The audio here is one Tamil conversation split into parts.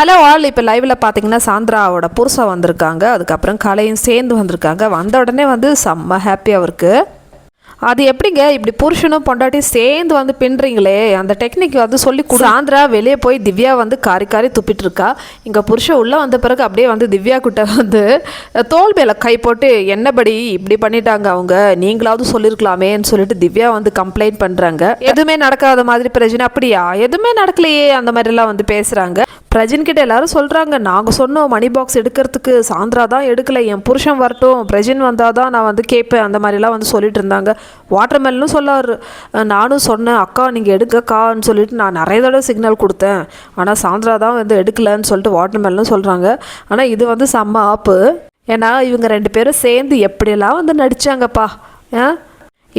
ஹலோ ஆல் இப்போ லைவில் பார்த்தீங்கன்னா சாந்திராவோட புருஷன் வந்திருக்காங்க. அதுக்கப்புறம் கலையும் சேர்ந்து வந்திருக்காங்க. வந்த உடனே வந்து செம்ம ஹாப்பியாக இருக்குது அது எப்படிங்க? இப்படி புருஷனும் பொண்டாட்டியும் சேர்ந்து வந்து பின்னுறீங்களே. அந்த டெக்னிக் வந்து சொல்லி கொடு. சாந்திரா வெளியே போய் திவ்யா வந்து காரி காரி துப்பிட்டு இருக்கா. இங்கே புருஷன் உள்ளே வந்த பிறகு அப்படியே வந்து திவ்யா கிட்ட வந்து தோல் மேலே கை போட்டு என்னபடி இப்படி பண்ணிட்டாங்க அவங்க? நீங்களாவது சொல்லியிருக்கலாமேன்னு சொல்லிட்டு திவ்யா வந்து கம்ப்ளைண்ட் பண்ணுறாங்க எதுவுமே நடக்காத மாதிரி பிரச்சனை. அப்படியா? எதுவுமே நடக்கலையே. அந்த மாதிரிலாம் வந்து பேசுகிறாங்க பிரஜின் கிட்ட எல்லாரும் சொல்கிறாங்க நாங்கள் சொன்னோம் மணி பாக்ஸ் எடுக்கிறதுக்கு சாந்திரா தான் எடுக்கலை என் புருஷன் வரட்டும் பிரஜின் வந்தால் தான் நான் வந்து கேட்பேன் அந்த மாதிரிலாம் வந்து சொல்லிட்டு இருந்தாங்க. வாட்டர் சொல்லார். சொல்லாரு நானும் சொன்னேன் அக்கா நீங்கள் எடுக்கக்கான்னு சொல்லிட்டு நான் நிறைய தடவை சிக்னல் கொடுத்தேன். ஆனால் சாந்திரா தான் வந்து எடுக்கலன்னு சொல்லிட்டு வாட்டர்மெலனும் சொல்கிறாங்க ஆனால் இது வந்து செம்ம ஆப்பு. ஏன்னா இவங்க ரெண்டு பேரும் சேர்ந்து எப்படியெல்லாம் வந்து நடித்தாங்கப்பா ஆ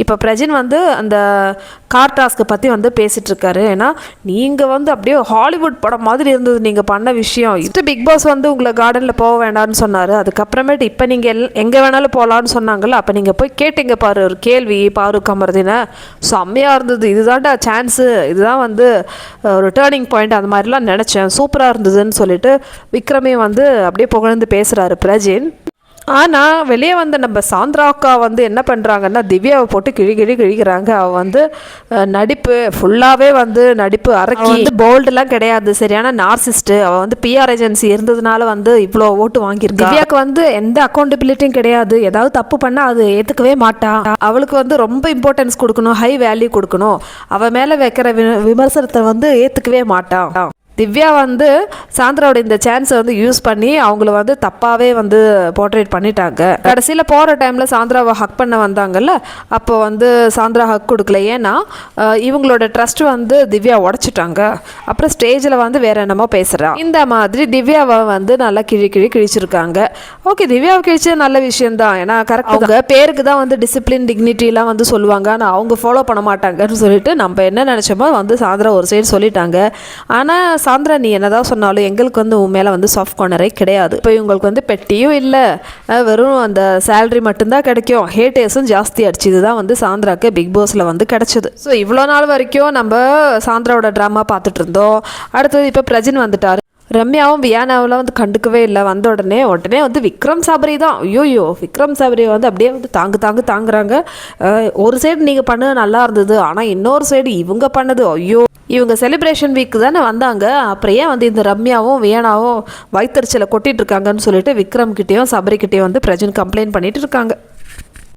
இப்போ பிரஜின் வந்து அந்த கார் டாஸ்க்கை பற்றி வந்து பேசிகிட்ருக்காரு ஏன்னா நீங்கள் வந்து அப்படியே ஹாலிவுட் படம் மாதிரி இருந்தது நீங்கள் பண்ண விஷயம். இது பிக் பாஸ் வந்து உங்களை கார்டனில் போக வேண்டாம்னு சொன்னார். அதுக்கப்புறமேட்டு இப்போ நீங்கள் எல் எங்கே வேணாலும் போகலான்னு சொன்னாங்கல்ல அப்போ நீங்கள் போய் கேட்டீங்க பாரு ஒரு கேள்வி பாரு கமர்தினை. செம்மையாக இருந்தது. இதுதான்டா சான்ஸு இதுதான் வந்து ஒரு டேர்னிங் பாயிண்ட் அந்த மாதிரிலாம் நினச்சேன். சூப்பராக இருந்ததுன்னு சொல்லிட்டு விக்ரமே வந்து அப்படியே புகழ்ந்து பேசுகிறாரு பிரஜின். ஆனால் வெளியே வந்த நம்ம சாந்திரா அக்கா வந்து என்ன பண்ணுறாங்கன்னா திவ்யாவை போட்டு கிழி கிழி கிழிக்கிறாங்க. அவள் வந்து நடிப்பு ஃபுல்லாகவே வந்து நடிப்பு அரக்கி வந்து போல்டுலாம் கிடையாது சரியான நார்சிஸ்ட்டு அவள் வந்து பிஆர் ஏஜென்சி இருந்ததுனால வந்து இவ்வளோ ஓட்டு வாங்கியிருக்கா. திவ்யாவுக்கு வந்து எந்த அக்கௌண்டபிலிட்டியும் கிடையாது. ஏதாவது தப்பு பண்ணால் அது ஏற்றுக்கவே மாட்டா. அவளுக்கு வந்து ரொம்ப இம்பார்ட்டன்ஸ் கொடுக்கணும் ஹை வேல்யூ கொடுக்கணும். அவள் மேலே வைக்கிற விமர்சனத்தை வந்து ஏற்றுக்கவே மாட்டான் திவ்யா வந்து சாந்திராவோட இந்த சான்ஸை வந்து யூஸ் பண்ணி அவங்கள வந்து தப்பாகவே வந்து போர்ட்ரேட் பண்ணிட்டாங்க. கடைசியில் போகிற டைமில் சாந்திராவை ஹக் பண்ண வந்தாங்கல்ல அப்போ வந்து சாந்திரா ஹக் கொடுக்கல. ஏன்னா இவங்களோட ட்ரஸ்ட் வந்து திவ்யா உடச்சிட்டாங்க. அப்புறம் ஸ்டேஜில் வந்து வேற என்னமோ பேசுகிறான் இந்த மாதிரி திவ்யாவை வந்து நல்லா கிழி கிழி கிழிச்சிருக்காங்க. ஓகே திவ்யாவை கிழிச்சது நல்ல விஷயம்தான். ஏன்னா கரெக்ட் அவங்க பேருக்கு தான் வந்து டிசிப்ளின் டிக்னிட்டிலாம் வந்து சொல்லுவாங்க. ஆனால் அவங்க ஃபாலோ பண்ண மாட்டாங்கன்னு சொல்லிட்டு நம்ம என்ன நினச்சோமோ வந்து சாந்திரா ஒரு சைடு சொல்லிட்டாங்க. ஆனால் சாந்திரா நீ என்னதான் சொன்னாலும் எங்களுக்கு வந்து உன் மேலே வந்து சாஃப்ட் கார்னரே கிடையாது. இப்போ இவங்களுக்கு வந்து பெட்டியும் இல்லை. வெறும் அந்த சேலரி மட்டும்தான் கிடைக்கும். ஹேட்டேஸும் ஜாஸ்தி அடிச்சு இதுதான் வந்து சாந்திராக்கு பிக் பாஸில் வந்து கிடச்சிது. ஸோ இவ்வளோ நாள் வரைக்கும் நம்ம சாந்திராவோட ட்ராமா பார்த்துட்டு இருந்தோம். அடுத்தது இப்போ பிரஜின் வந்துட்டார். ரம்யாவும் வியானாவெலாம் வந்து கண்டுக்கவே இல்லை. வந்த உடனே உடனே வந்து விக்ரம் சாபரி தான். ஐயோயோ விக்ரம் சாபரி வந்து அப்படியே வந்து தாங்கு தாங்கு தாங்குறாங்க. ஒரு சைடு நீங்கள் பண்ணது நல்லா இருந்தது. ஆனால் இன்னொரு சைடு இவங்க பண்ணது. ஐயோ. இவங்க செலிப்ரேஷன் வீக்கு தானே வந்தாங்க. அப்புறம் ஏன் வந்து இந்த ரம்யாவும் வியானாவும் வயிற்றுச்சலை கொட்டிட்டு இருக்காங்கன்னு சொல்லிட்டு விக்ரம் கிட்டேயும் சபரிக்கிட்டேயும் வந்து பிரஜன் கம்ப்ளைண்ட் பண்ணிட்டு இருக்காங்க.